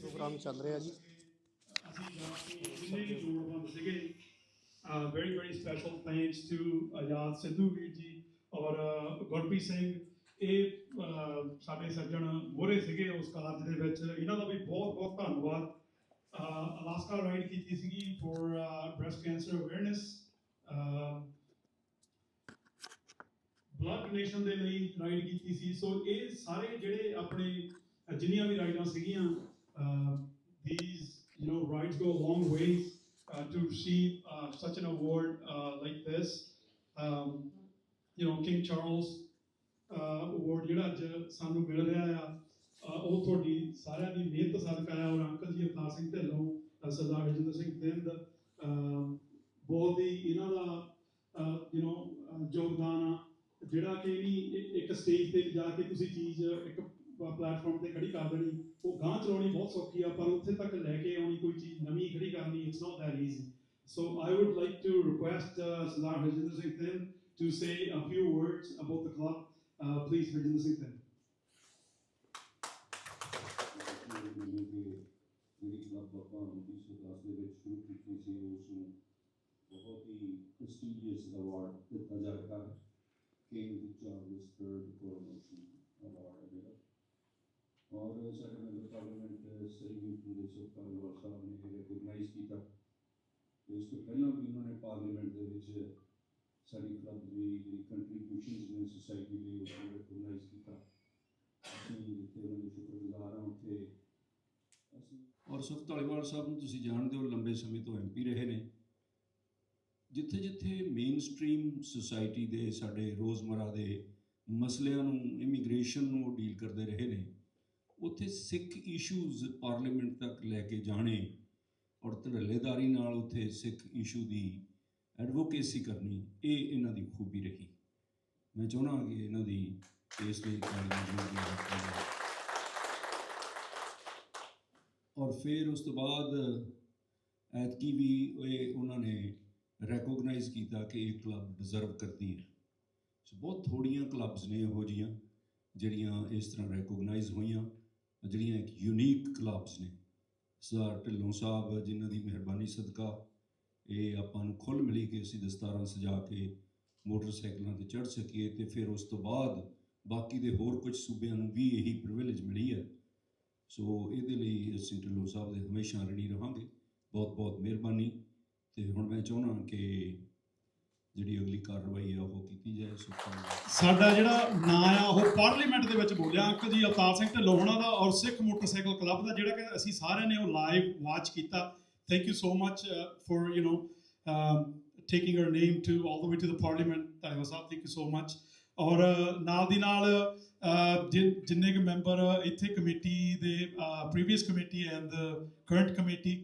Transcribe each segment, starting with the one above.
Programme ਚੱਲ ਰਿਹਾ ਜੀ। ਜਿੰਨੇ ਵੀ ਲੋੜਵੰਦ ਸੀਗੇ very very special thanks to Azad Sidhu ਵੀਰ ਜੀ ਔਰ ਗੁਰਪ੍ਰੀਤ ਸਿੰਘ। ਇਹ ਸਾਡੇ ਸੱਜਣ ਮੋਹਰੇ ਸੀਗੇ ਉਸ ਕਾਰਜ ਦੇ ਵਿੱਚ। ਇਹਨਾਂ ਦਾ ਵੀ ਬਹੁਤ ਬਹੁਤ ਧੰਨਵਾਦ। ਅਲਾਸਕਾ ਰਾਈਡ ਕੀਤੀ ਸੀਗੀ for breast cancer awareness blood donation ਦੇ ਲਈ ਰਾਈਡ ਕੀਤੀ ਸੀ। ਸੋ ਇਹ ਸਾਰੇ ਜਿਹੜੇ ਆਪਣੇ ਜਿੰਨੀਆਂ ਵੀ ਰਾਈਟਾਂ ਸੀਗੀਆਂ these you know rights go a long way uh, to receive uh, such an award uh, like this um, you know king charles uh, award ਜਿਹੜਾ ਅੱਜ ਸਾਨੂੰ ਮਿਲ ਰਿਹਾ ਆ ਉਹ ਤੁਹਾਡੀ ਸਾਰਿਆਂ ਦੀ ਮਿਹਨਤ ਸਦਕਾ ਆ ਔਰ ਅੰਕਲ ਜੀ ਅਵਤਾਰ ਸਿੰਘ ਢਿੱਲੋਂ ਸਰਦਾਰ ਹਰਜਿੰਦਰ ਸਿੰਘ ਦਿੰਦ ਬਹੁਤ ਹੀ ਇਹਨਾਂ ਦਾ ਯੂ نو ਯੋਗਦਾਨ ਆ ਜਿਹੜਾ ਕਿ ਵੀ ਇੱਕ ਸਟੇਜ ਤੇ ਜਾ ਕੇ ਤੁਸੀਂ ਚੀਜ਼ ਇੱਕ ਪਲੇਟਫਾਰਮ ਤੇ ਖੜੀ ਕਰ ਦੇਣੀ ਉਹ ਗਾਂ ਚਲਾਉਣੀ ਬਹੁਤ ਸੌਖੀ ਆ ਪਰ ਉੱਥੇ ਤੱਕ ਲੈ ਕੇ ਆਉਣੀ ਕੋਈ ਚੀਜ਼ ਨਵੀਂ ਖੜੀ ਕਰਨੀ it's not that easy so I would like to request Sardar Harjinder Singh Thind to say a few words about the club. Uh, please, Harjinder Singh Thin. ਮੈਨੂੰ ਕਿ ਜਿਹੜੀ ਕਲੱਬ ਆਪਾਂ 1910 ਦੇ ਵਿੱਚ ਸ਼ੁਰੂ ਕੀਤੀ ਸੀ ਉਸ ਨੂੰ ਬਹੁਤ ਹੀ ਪ੍ਰੈਸਟੀਜੀਅਸ ਅਵਾਰਡ ਦਿੱਤਾ ਜਾਏਗਾ King Charles third coronation award ਹੈ ਜਿਹੜਾ ਔਰ ਸਾਡੇ ਮੈਂਬਰ ਪਾਰਲੀਮੈਂਟ ਸ੍ਰੀ ਪੂਰੇ ਸੁਖਪਾਲ ਸਾਹਿਬ ਨੇ ਰਿਕਗਨਾਈਜ਼ ਕੀਤਾ। ਇਸ ਤੋਂ ਪਹਿਲਾਂ ਵੀ ਉਹਨਾਂ ਨੇ ਪਾਰਲੀਮੈਂਟ ਦੇ ਵਿੱਚ ਸਾਡੀ ਕਲੱਬ ਦੀ ਜਿਹੜੀ ਕੰਟਰੀਬਿਊਸ਼ਨਸ ਨੇ ਸੋਸਾਇਟੀ ਲਈ ਉਸ ਨੂੰ ਰਿਕਗਨਾਈਜ਼ ਕੀਤਾ। ਅਸੀਂ ਜਿੱਥੇ ਉਹਨਾਂ ਦੇ ਸ਼ੁਕਰਗੁਜ਼ਾਰ ਹਾਂ, ਉੱਥੇ ਅਸੀਂ ਔਰ ਸੁਖ ਧਾਲੀਵਾਲ ਸਾਹਿਬ ਨੂੰ ਤੁਸੀਂ ਜਾਣਦੇ ਹੋ ਲੰਬੇ ਸਮੇਂ ਤੋਂ ਐਮਪੀ ਰਹੇ ਨੇ। ਜਿੱਥੇ ਜਿੱਥੇ ਮੇਨ ਸਟ੍ਰੀਮ ਸੁਸਾਇਟੀ ਦੇ ਸਾਡੇ ਰੋਜ਼ਮਰਾ ਦੇ ਮਸਲਿਆਂ ਨੂੰ ਇਮੀਗ੍ਰੇਸ਼ਨ ਨੂੰ ਉਹ ਡੀਲ ਕਰਦੇ ਰਹੇ ਨੇ ਉੱਥੇ ਸਿੱਖ ਇਸ਼ੂਜ਼ ਪਾਰਲੀਮੈਂਟ ਤੱਕ ਲੈ ਕੇ ਜਾਣੇ ਔਰ ਧੜੱਲੇਦਾਰੀ ਨਾਲ ਉੱਥੇ ਸਿੱਖ ਇਸ਼ੂ ਦੀ ਐਡਵੋਕੇਸੀ ਕਰਨੀ, ਇਹ ਇਹਨਾਂ ਦੀ ਖੂਬੀ ਰਹੀ। ਮੈਂ ਚਾਹੁੰਦਾ ਕਿ ਇਹਨਾਂ ਦੀ ਇਸ ਲਈ ਔਰ ਫਿਰ ਉਸ ਤੋਂ ਬਾਅਦ ਐਤਕੀ ਵੀ ਇਹ ਉਹਨਾਂ ਨੇ ਰੈਕੋਗਨਾਈਜ਼ ਕੀਤਾ ਕਿ ਇਹ ਕਲੱਬ ਡਿਜ਼ਰਵ ਕਰਦੀ ਹੈ। ਸੋ ਬਹੁਤ ਥੋੜੀਆਂ ਕਲੱਬਸ ਨੇ ਇਹੋ ਜੀਆਂ ਜਿਹੜੀਆਂ ਇਸ ਤਰ੍ਹਾਂ ਰੈਕੋਗਨਾਈਜ਼ ਹੋਈਆਂ। ਜਿਹੜੀਆਂ ਇੱਕ ਯੂਨੀਕ ਕਲੱਬਸ ਨੇ। ਸਰਦਾਰ ਢਿੱਲੋਂ ਸਾਹਿਬ, ਜਿਨ੍ਹਾਂ ਦੀ ਮਿਹਰਬਾਨੀ ਸਦਕਾ ਇਹ ਆਪਾਂ ਨੂੰ ਖੁੱਲ੍ਹ ਮਿਲੀ ਕਿ ਅਸੀਂ ਦਸਤਾਰਾਂ ਸਜਾ ਕੇ ਮੋਟਰਸਾਈਕਲਾਂ ਤੇ ਚੜ੍ਹ ਸਕੀਏ ਤੇ ਫਿਰ ਉਸ ਤੋਂ ਬਾਅਦ ਬਾਕੀ ਦੇ ਹੋਰ ਕੁਝ ਸੂਬਿਆਂ ਨੂੰ ਵੀ ਇਹੀ ਪ੍ਰਿਵਿਲੇਜ ਮਿਲੀ ਹੈ। ਸੋ ਇਹਦੇ ਲਈ ਅਸੀਂ ਢਿੱਲੋਂ ਸਾਹਿਬ ਦੇ ਹਮੇਸ਼ਾ ਰਣੀ ਰਹਾਂਗੇ। ਬਹੁਤ ਬਹੁਤ ਮਿਹਰਬਾਨੀ। ਤੇ ਹੁਣ ਮੈਂ ਚਾਹੁੰਦਾ ਕਿ ਜਿਹੜੀ ਅਗਲੀ ਕਾਰਵਾਈ ਆ, ਉਹ ਕੀਤੀ ਜਾਏ ਸਾਡਾ ਜਿਹੜਾ ਨਾਂ ਆ, ਉਹ ਪਾਰਲੀਮੈਂਟ ਦੇ ਵਿੱਚ ਬੋਲਿਆ। ਅੰਕ ਜੀ ਅਵਤਾਰ ਸਿੰਘ ਢਲੋਹਣਾ ਦਾ ਔਰ ਸਿੱਖ ਮੋਟਰਸਾਈਕਲ ਕਲੱਬ ਦਾ, ਜਿਹੜਾ ਕਿ ਅਸੀਂ ਸਾਰਿਆਂ ਨੇ ਉਹ ਲਾਈਵ ਵਾਚ ਕੀਤਾ। Thank you so much for you know taking her name to all the way to the parliament ਧੰਨਵਾਦ ਸਾਹਿਬ ਥੈਂਕ ਯੂ ਸੋ ਮੱਚ ਔਰ uh, ਨਾਲ ਦੀ ਨਾਲ uh, ਜਿੰਨੇ ਕਿ ਮੈਂਬਰ uh, ਇੱਥੇ ਕਮੇਟੀ ਦੇ previous committee and the current committee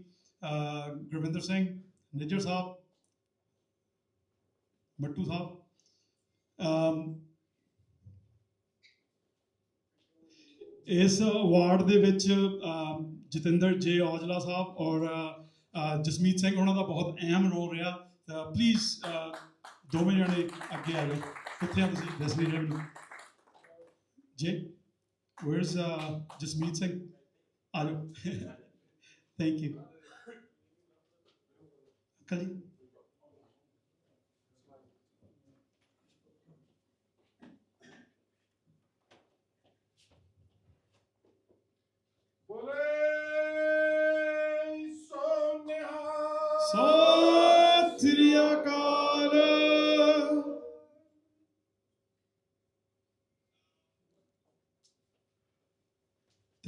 Gurvinder Singh, Nijjar sahib Mattu sahib. ਇਸ ਅਵਾਰਡ ਦੇ ਵਿੱਚ ਜਤਿੰਦਰ ਜੇ ਔਜਲਾ ਸਾਹਿਬ ਔਰ ਜਸਮੀਤ ਸਿੰਘ ਉਹਨਾਂ ਦਾ ਬਹੁਤ ਅਹਿਮ ਰੋਲ ਰਿਹਾ। ਪਲੀਜ਼ ਦੋਵੇਂ ਜਣੇ ਅੱਗੇ ਆ ਜਾਓ। ਕਿੱਥੇ ਆ ਤੁਸੀਂ ਦੱਸਣੀ ਰਹਿਣ ਜੇ where's uh, ਜਸਮੀਤ ਸਿੰਘ? ਆ ਜਾਓ। Thank you uncle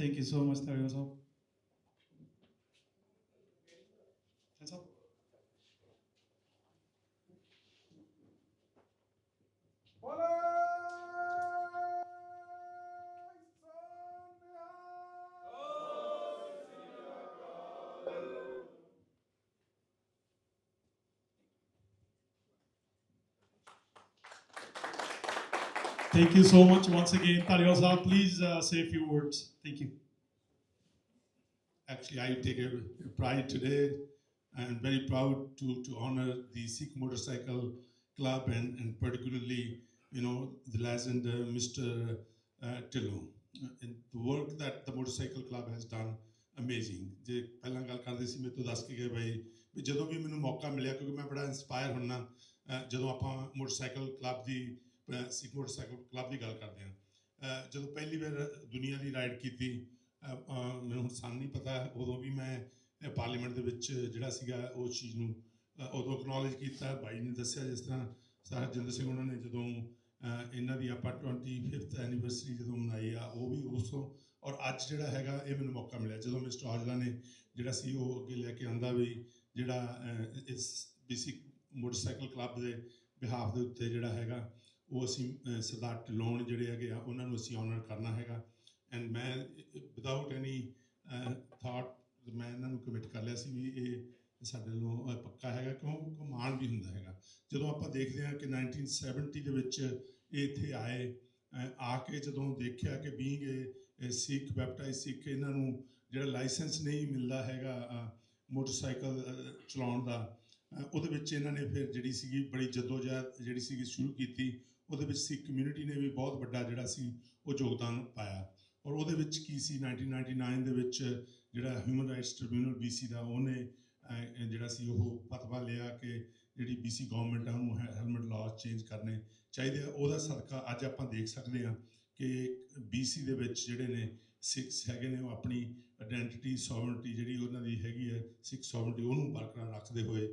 Thank you so much, Tario Thank you so much once again. Tario sir, please uh, say a few words. Thank you. Actually, I take a pride today and very proud to, to honor the Sikh Motorcycle Club and, and particularly, you know, the legend uh, Mr. Uh, Tillon. in the work that the motorcycle club has done amazing ਜੇ ਪਹਿਲਾਂ ਗੱਲ ਕਰਦੇ ਸੀ ਮੇਰੇ ਤੋਂ ਦੱਸ ਕੇ ਗਏ ਬਈ ਵੀ ਜਦੋਂ ਵੀ ਮੈਨੂੰ ਮੌਕਾ ਮਿਲਿਆ ਕਿਉਂਕਿ ਮੈਂ ਬੜਾ ਇਨਸਪਾਇਰ ਹੁੰਨਾ ਅਹ ਜਦੋਂ ਆਪਾਂ ਮੋਟਰਸਾਈਕਲ ਕਲੱਬ ਦੀ ਅਹ Sikh motorcycle club ਦੀ ਗੱਲ ਕਰਦੇ ਹਾਂ। ਜਦੋਂ ਪਹਿਲੀ ਵਾਰ ਦੁਨੀਆ ਦੀ ਰਾਈਡ ਕੀਤੀ ਮੈਨੂੰ ਹੁਣ ਸਾਨੂੰ ਨਹੀਂ ਪਤਾ ਉਦੋਂ ਵੀ ਮੈਂ ਪਾਰਲੀਮੈਂਟ ਦੇ ਵਿੱਚ ਜਿਹੜਾ ਸੀਗਾ ਉਸ ਚੀਜ਼ ਨੂੰ ਉਦੋਂ ਅਕਨੋਲਜ ਕੀਤਾ। ਬਾਈ ਨੇ ਦੱਸਿਆ ਜਿਸ ਤਰ੍ਹਾਂ ਸਰ ਜਿੰਦਰ ਸਿੰਘ ਉਹਨਾਂ ਨੇ ਜਦੋਂ ਇਹਨਾਂ ਦੀ ਆਪਾਂ 25th ਐਨੀਵਰਸਰੀ ਜਦੋਂ ਮਨਾਈ ਆ ਉਹ ਵੀ ਉਸ ਤੋਂ ਔਰ ਅੱਜ ਜਿਹੜਾ ਹੈਗਾ ਇਹ ਮੈਨੂੰ ਮੌਕਾ ਮਿਲਿਆ। ਜਦੋਂ ਮਿਸਟਰ ਔਜਲਾ ਨੇ ਜਿਹੜਾ ਸੀ ਉਹ ਅੱਗੇ ਲੈ ਕੇ ਆਂਦਾ ਵੀ ਜਿਹੜਾ ਅਹ, ਇਸ ਬੇਸਿਕ ਮੋਟਰਸਾਈਕਲ ਕਲੱਬ ਦੇ ਬਿਹਾਫ ਦੇ ਉੱਤੇ ਜਿਹੜਾ ਹੈਗਾ ਉਹ ਅਸੀਂ ਸਰਦਾਰ ਢਿੱਲੋਂ ਜਿਹੜੇ ਹੈਗੇ ਆ, ਉਹਨਾਂ ਨੂੰ ਅਸੀਂ ਆਨਰ ਕਰਨਾ ਹੈਗਾ। ਐਂਡ ਮੈਂ ਵਿਦਆਊਟ ਐਨੀ ਥਾਟ ਮੈਂ ਇਹਨਾਂ ਨੂੰ ਕਮਿਟ ਕਰ ਲਿਆ ਸੀ ਵੀ ਇਹ ਸਾਡੇ ਵੱਲੋਂ ਪੱਕਾ ਹੈਗਾ, ਕਿਉਂ ਕਮਾਨ ਵੀ ਹੁੰਦਾ ਹੈਗਾ। ਜਦੋਂ ਆਪਾਂ ਦੇਖਦੇ ਹਾਂ ਕਿ 1970 ਦੇ ਵਿੱਚ ਇਹ ਇੱਥੇ ਆਏ ਆ ਕੇ ਜਦੋਂ ਦੇਖਿਆ ਕਿ ਬੀਇੰਗ ਇਹ ਸਿੱਖ ਬੈਪਟਾਈਜ਼ ਸਿੱਖ ਇਹਨਾਂ ਨੂੰ ਜਿਹੜਾ ਲਾਇਸੈਂਸ ਨਹੀਂ ਮਿਲਦਾ ਹੈਗਾ ਮੋਟਰਸਾਈਕਲ ਚਲਾਉਣ ਦਾ ਉਹਦੇ ਵਿੱਚ ਇਹਨਾਂ ਨੇ ਫਿਰ ਜਿਹੜੀ ਸੀਗੀ ਬੜੀ ਜਦੋਜਹਿਦ ਜਿਹੜੀ ਸੀਗੀ ਸ਼ੁਰੂ ਕੀਤੀ। ਉਹਦੇ ਵਿੱਚ ਸਿੱਖ ਕਮਿਊਨਿਟੀ ਨੇ ਵੀ ਬਹੁਤ ਵੱਡਾ ਜਿਹੜਾ ਸੀ, ਉਹ ਯੋਗਦਾਨ ਪਾਇਆ। ਔਰ ਉਹਦੇ ਵਿੱਚ ਕੀ ਸੀ 1999 ਦੇ ਵਿੱਚ ਜਿਹੜਾ ਹਿਊਮਨ ਰਾਈਟਸ ਟ੍ਰਿਬਿਊਨਲ BC ਦਾ, ਉਹਨੇ ਜਿਹੜਾ ਸੀ, ਉਹ ਪਤਵਾ ਲਿਆ ਕਿ ਜਿਹੜੀ BC ਗਵਰਨਮੈਂਟ ਆ, ਉਹਨੂੰ ਹੈਲਮਟ ਲਾਅ ਚੇਂਜ ਕਰਨੇ ਚਾਹੀਦੇ ਆ। ਉਹਦਾ ਸਦਕਾ ਅੱਜ ਆਪਾਂ ਦੇਖ ਸਕਦੇ ਹਾਂ ਕਿ BC ਦੇ ਵਿੱਚ ਜਿਹੜੇ ਨੇ ਸਿੱਖਸ ਹੈਗੇ ਨੇ, ਉਹ ਆਪਣੀ ਆਇਡੈਂਟੀਟੀ ਸੋਵਰਨਟੀ ਜਿਹੜੀ ਉਹਨਾਂ ਦੀ ਹੈਗੀ ਹੈ ਸਿੱਖ ਸੋਵਰਨਟੀ ਉਹਨੂੰ ਬਰਕਰਾਰ ਰੱਖਦੇ ਹੋਏ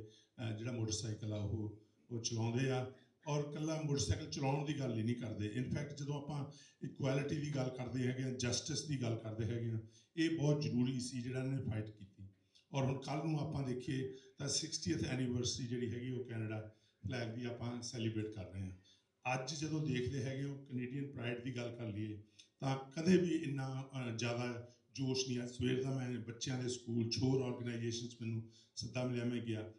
ਜਿਹੜਾ ਮੋਟਰਸਾਈਕਲ ਆ, ਉਹ ਉਹ ਚਲਾਉਂਦੇ ਆ। ਔਰ ਕੱਲਾ ਮੋਟਰਸਾਈਕਲ ਚਲਾਉਣ ਦੀ ਗੱਲ ਹੀ ਨਹੀਂ ਕਰਦੇ। ਇਨਫੈਕਟ ਜਦੋਂ ਆਪਾਂ ਇਕੁਐਲਿਟੀ ਦੀ ਗੱਲ ਕਰਦੇ ਹੈਗੇ ਆ ਜਸਟਿਸ ਦੀ ਗੱਲ ਕਰਦੇ ਹੈਗੇ ਆ ਇਹ ਬਹੁਤ ਜ਼ਰੂਰੀ ਸੀ ਜਿਹੜਾ ਇਹਨਾਂ ਨੇ ਫਾਈਟ ਕੀਤੀ। ਔਰ ਹੁਣ ਕੱਲ ਨੂੰ ਆਪਾਂ ਦੇਖੀਏ ਤਾਂ 60th ਐਨੀਵਰਸਰੀ ਜਿਹੜੀ ਹੈਗੀ ਉਹ ਕੈਨੇਡਾ ਫਲੈਗ ਦੀ ਆਪਾਂ ਸੈਲੀਬ੍ਰੇਟ ਕਰ ਰਹੇ ਹਾਂ। ਅੱਜ ਜਦੋਂ ਦੇਖਦੇ ਹੈਗੇ ਉਹ ਕੈਨੇਡੀਅਨ ਪ੍ਰਾਈਡ ਦੀ ਗੱਲ ਕਰ ਲਈਏ, ਤਾਂ ਕਦੇ ਵੀ ਇੰਨਾ ਜ਼ਿਆਦਾ ਜੋਸ਼ ਨਹੀਂ ਆ। ਸਵੇਰ ਦਾ ਮੈਂ ਬੱਚਿਆਂ ਦੇ ਸਕੂਲ, ਛੋਰ ਆਰਗੇਨਾਈਜੇਸ਼ਨਸ ਮੈਨੂੰ ਸੱਦਾ ਮਿਲਿਆ, ਮੈਂ ਗਿਆ।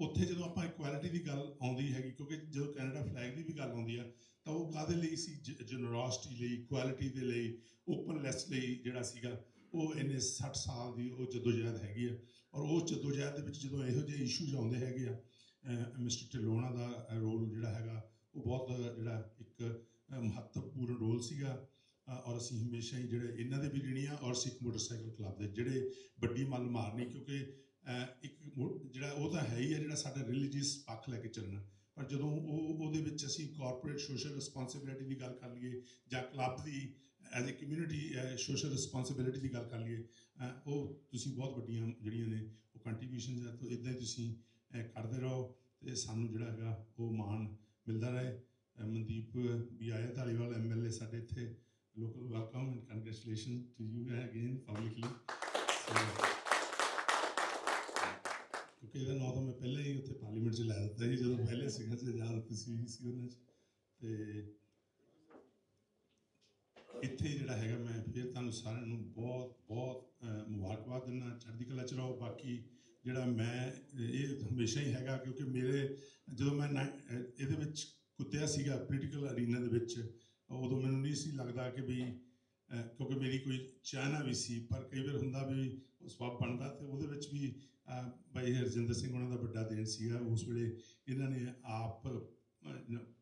ਉੱਥੇ ਜਦੋਂ ਆਪਾਂ ਇਕੁਐਲਿਟੀ ਦੀ ਗੱਲ ਆਉਂਦੀ ਹੈਗੀ, ਕਿਉਂਕਿ ਜਦੋਂ ਕੈਨੇਡਾ ਫਲੈਗ ਦੀ ਵੀ ਗੱਲ ਆਉਂਦੀ ਆ, ਤਾਂ ਉਹ ਕਾਦੇ ਲਈ ਸੀ? ਜਨਰੋਸਿਟੀ ਲਈ ਇਕੁਐਲਿਟੀ ਦੇ ਲਈ ਓਪਨਲੈਸ ਲਈ ਜਿਹੜਾ ਸੀਗਾ, ਉਹ ਇਹਨੇ 60 ਸਾਲ ਦੀ ਉਹ ਜਦੋਜਹਿਦ ਹੈਗੀ ਆ। ਔਰ ਉਸ ਜਦੋਜਹਿਦ ਦੇ ਵਿੱਚ ਜਦੋਂ ਇਹੋ ਜਿਹੇ ਇਸ਼ੂਜ਼ ਆਉਂਦੇ ਹੈਗੇ ਆ ਮਿਸਟਰ ਢਿੱਲੋਣਾ ਦਾ ਰੋਲ ਜਿਹੜਾ ਹੈਗਾ, ਉਹ ਬਹੁਤ, ਜਿਹੜਾ ਇੱਕ ਮਹੱਤਵਪੂਰਨ ਰੋਲ ਸੀਗਾ। ਔਰ ਅਸੀਂ ਹਮੇਸ਼ਾ ਹੀ ਜਿਹੜੇ ਇਹਨਾਂ ਦੇ ਵੀ ਰਿਣੀ ਆ ਔਰ ਸਿੱਖ ਮੋਟਰਸਾਈਕਲ ਕਲੱਬ ਦੇ ਜਿਹੜੇ ਵੱਡੀ ਮੱਲ ਮਾਰਨੀ, ਕਿਉਂਕਿ ਇੱਕ ਜਿਹੜਾ ਉਹ ਤਾਂ ਹੈ ਹੀ ਹੈ ਜਿਹੜਾ ਸਾਡਾ ਰਿਲੀਜੀਅਸ ਪੱਖ ਲੈ ਕੇ ਚੱਲਣਾ। ਪਰ ਜਦੋਂ ਉਹ ਉਹਦੇ ਵਿੱਚ ਅਸੀਂ ਕਾਰਪੋਰੇਟ ਸੋਸ਼ਲ ਰਿਸਪੌਂਸਿਬਿਲਿਟੀ ਦੀ ਗੱਲ ਕਰ ਲਈਏ ਜਾਂ club the as a community social responsibility ਦੀ ਗੱਲ ਕਰ ਲਈਏ ਉਹ ਤੁਸੀਂ ਬਹੁਤ ਵੱਡੀਆਂ ਜਿਹੜੀਆਂ ਨੇ, ਉਹ ਕੰਟਰੀਬਿਊਸ਼ਨਸ ਆ, ਤਾਂ ਇਦਾਂ ਹੀ ਤੁਸੀਂ ਕਰਦੇ ਰਹੋ ਤੇ ਸਾਨੂੰ ਜਿਹੜਾ ਹੈਗਾ ਉਹ ਮਾਣ ਮਿਲਦਾ ਰਹੇ। ਮਨਦੀਪ ਵੀ ਆਇਆ ਧਾਲੀਵਾਲ ਐਮਐਲਏ ਸਾਡੇ ਇੱਥੇ local welcome and congratulation to you again publicly ਕਿਉਂਕਿ ਇਹਦਾ ਨਾਂ ਤਾਂ ਮੈਂ ਪਹਿਲਾਂ ਹੀ ਉੱਥੇ ਪਾਰਲੀਮੈਂਟ 'ਚ ਲੈ ਦਿੱਤਾ ਸੀ, ਜਦੋਂ ਪਹਿਲੇ ਸੀਗਾ ਤੇ ਯਾਦ ਤੁਸੀਂ ਸੀ ਉਹਨਾਂ 'ਚ। ਤੇ ਇੱਥੇ ਜਿਹੜਾ ਹੈਗਾ ਮੈਂ ਫਿਰ ਤੁਹਾਨੂੰ ਸਾਰਿਆਂ ਨੂੰ ਬਹੁਤ ਬਹੁਤ ਮੁਬਾਰਕਬਾਦ ਦਿੰਦਾ, ਚੜ੍ਹਦੀ ਕਲਾ ਚ ਰਹੋ। ਬਾਕੀ ਜਿਹੜਾ ਮੈਂ, ਇਹ ਹਮੇਸ਼ਾ ਹੀ ਹੈਗਾ ਕਿਉਂਕਿ ਮੇਰੇ, ਜਦੋਂ ਮੈਂ ਨਾ- ਇਹਦੇ ਵਿੱਚ ਕੁੱਤਿਆ ਸੀਗਾ, ਪੋਲੀਟੀਕਲ ਅਰੀਨਾ ਦੇ ਵਿੱਚ, ਉਦੋਂ ਮੈਨੂੰ ਨਹੀਂ ਸੀ ਲੱਗਦਾ ਕਿ ਵੀ ਕਿਉਂਕਿ ਮੇਰੀ ਕੋਈ ਚਾਹਨਾ ਵੀ ਸੀ, ਪਰ ਕਈ ਵਾਰ ਹੁੰਦਾ ਵੀ ਉਹ ਸਵਾਬ ਬਣਦਾ ਤੇ ਉਹਦੇ ਵਿੱਚ ਵੀ ਅਹ, ਬਾਈ ਹਰਜਿੰਦਰ ਸਿੰਘ ਉਹਨਾਂ ਦਾ ਵੱਡਾ ਦੇਣ ਸੀਗਾ। ਉਸ ਵੇਲੇ ਇਹਨਾਂ ਨੇ ਆਪ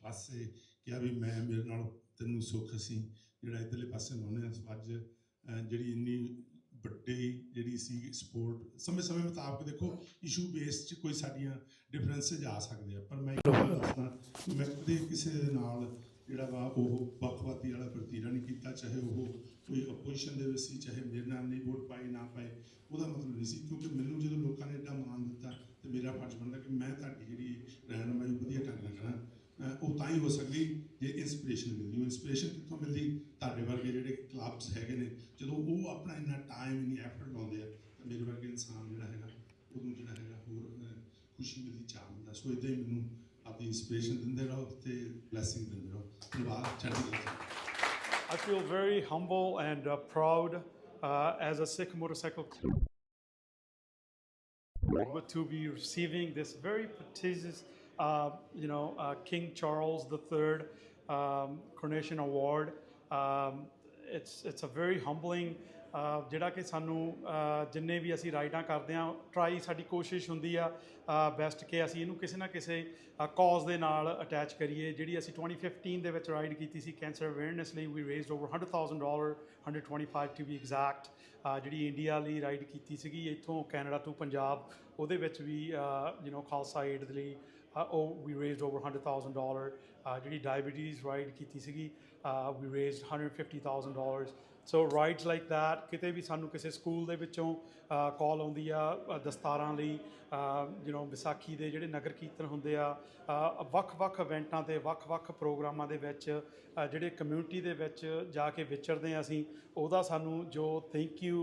ਪਾਸੇ ਕਿਹਾ ਵੀ ਮੈਂ ਮੇਰੇ ਨਾਲ ਤੈਨੂੰ ਸੁੱਖ ਸੀ। ਜਿਹੜਾ ਇਧਰਲੇ ਪਾਸੇ ਲਾਉਂਦੇ ਆ ਅੱਜ ਜਿਹੜੀ ਇੰਨੀ ਵੱਡੀ ਜਿਹੜੀ ਸੀ ਸਪੋਰਟ ਸਮੇਂ ਸਮੇਂ ਮੁਤਾਬਕ ਦੇਖੋ ਇਸ਼ੂ ਬੇਸ 'ਚ ਕੋਈ ਸਾਡੀਆਂ ਡਿਫਰੈਂਸਸ ਆ ਸਕਦੇ ਆ। ਪਰ ਮੈਂ ਇੱਕ ਗੱਲ ਦੱਸਣਾ ਮੈਂ ਕਦੇ ਕਿਸੇ ਦੇ ਨਾਲ ਜਿਹੜਾ ਵਾ ਉਹ ਵੱਖਵਾਦੀ ਵਾਲਾ ਵਰਤੀਰਾ ਨਹੀਂ ਕੀਤਾ ਚਾਹੇ ਉਹ ਕੋਈ ਆਪੋਜੀਸ਼ਨ ਦੇ ਵਿੱਚ ਸੀ ਚਾਹੇ ਮੇਰੇ ਨਾਲ ਨਹੀਂ ਵੋਟ ਪਾਈ ਨਾ ਪਾਏ ਉਹਦਾ ਮਤਲਬ ਨਹੀਂ ਸੀ। ਕਿਉਂਕਿ ਮੈਨੂੰ ਜਦੋਂ ਲੋਕਾਂ ਨੇ ਏਡਾ ਮਾਣ ਦਿੱਤਾ ਤੇ ਮੇਰਾ ਫਰਜ਼ ਬਣਦਾ ਕਿ ਮੈਂ ਤੁਹਾਡੀ ਜਿਹੜੀ ਰਹਿਨਮਾਈ ਵਧੀਆ ਢੰਗ ਨਾਲ ਕਰਾਂ। ਉਹ ਤਾਂ ਹੀ ਹੋ ਸਕਦੀ ਜੇ ਇਨਸਪੀਰੇਸ਼ਨ ਮਿਲਦੀ। ਉਹ ਇਨਸਪੀਰੇਸ਼ਨ ਕਿੱਥੋਂ ਮਿਲਦੀ? ਤੁਹਾਡੇ ਵਰਗੇ ਜਿਹੜੇ ਕਲੱਬਸ ਹੈਗੇ ਨੇ ਜਦੋਂ ਉਹ ਆਪਣਾ ਇੰਨਾ ਟਾਈਮ ਇੰਨੀ ਐਫਰਟ ਲਾਉਂਦੇ ਆ ਤਾਂ ਮੇਰੇ ਵਰਗੇ ਇਨਸਾਨ ਜਿਹੜਾ ਹੈਗਾ ਉਹਨੂੰ ਜਿਹੜਾ ਹੈਗਾ ਹੋਰ ਖੁਸ਼ੀ ਮਿਲਦੀ ਚਾਹ ਮਿਲਦਾ। ਸੋ ਇਦਾਂ ਹੀ ਮੈਨੂੰ ਆਪਣੀ ਇਨਸਪੀਰੇਸ਼ਨ ਦਿੰਦੇ ਰਹੋ ਤੇ ਬਲੇਸਿੰਗ ਦਿੰਦੇ ਰਹੋ। ਧੰਨਵਾਦ ਚੜ੍ਹਦੀ I feel very humble and uh, proud uh, as a Sikh motorcycle club to be receiving this very prestigious, uh, you know, uh, King Charles III um, Coronation Award. Um, it's it's a very humbling ਜਿਹੜਾ ਕਿ ਸਾਨੂੰ ਜਿੰਨੇ ਵੀ ਅਸੀਂ ਰਾਈਡਾਂ ਕਰਦੇ ਹਾਂ try ਸਾਡੀ ਕੋਸ਼ਿਸ਼ ਹੁੰਦੀ ਆ ਬੈਸਟ ਕਿ ਅਸੀਂ ਇਹਨੂੰ ਕਿਸੇ ਨਾ ਕਿਸੇ ਕਾਜ਼ ਦੇ ਨਾਲ ਅਟੈਚ ਕਰੀਏ ਜਿਹੜੀ ਅਸੀਂ 2015 ਦੇ ਵਿੱਚ ਰਾਈਡ ਕੀਤੀ ਸੀ ਕੈਂਸਰ ਅਵੇਅਰਨੈਸ ਲਈ ਵੀ raised over 100000 dollar 125 to be exact ਜਿਹੜੀ ਇੰਡੀਆ ਲਈ ਰਾਈਡ ਕੀਤੀ ਸੀਗੀ ਇੱਥੋਂ ਕੈਨੇਡਾ ਟੂ ਪੰਜਾਬ ਉਹਦੇ ਵਿੱਚ ਵੀ ਯੂ نو ਖਾਲਸਾ ਏਡ ਦੇ ਲਈ ਉਹ ਵੀ we ਓਵਰ over $100,000. Uh, ਜਿਹੜੀ diabetes ਰਾਈਡ ਕੀਤੀ ਸੀਗੀ uh, we raised $150,000. So rides like that ਕਿਤੇ ਵੀ ਸਾਨੂੰ ਕਿਸੇ ਸਕੂਲ ਦੇ ਵਿੱਚੋਂ ਕਾਲ ਆਉਂਦੀ ਆ ਅ, ਦਸਤਾਰਾਂ ਲਈ ਯੂ نو ਵਿਸਾਖੀ ਦੇ ਜਿਹੜੇ ਨਗਰ ਕੀਰਤਨ ਹੁੰਦੇ ਆ ਅ, ਵੱਖ-ਵੱਖ ਇਵੈਂਟਾਂ ਤੇ ਵੱਖ-ਵੱਖ ਪ੍ਰੋਗਰਾਮਾਂ ਦੇ ਵਿੱਚ ਅ, ਜਿਹੜੇ ਕਮਿਊਨਿਟੀ ਦੇ ਵਿੱਚ ਜਾ ਕੇ ਵਿਚਰਦੇ ਆ ਅਸੀਂ ਉਹਦਾ ਸਾਨੂੰ ਜੋ thank you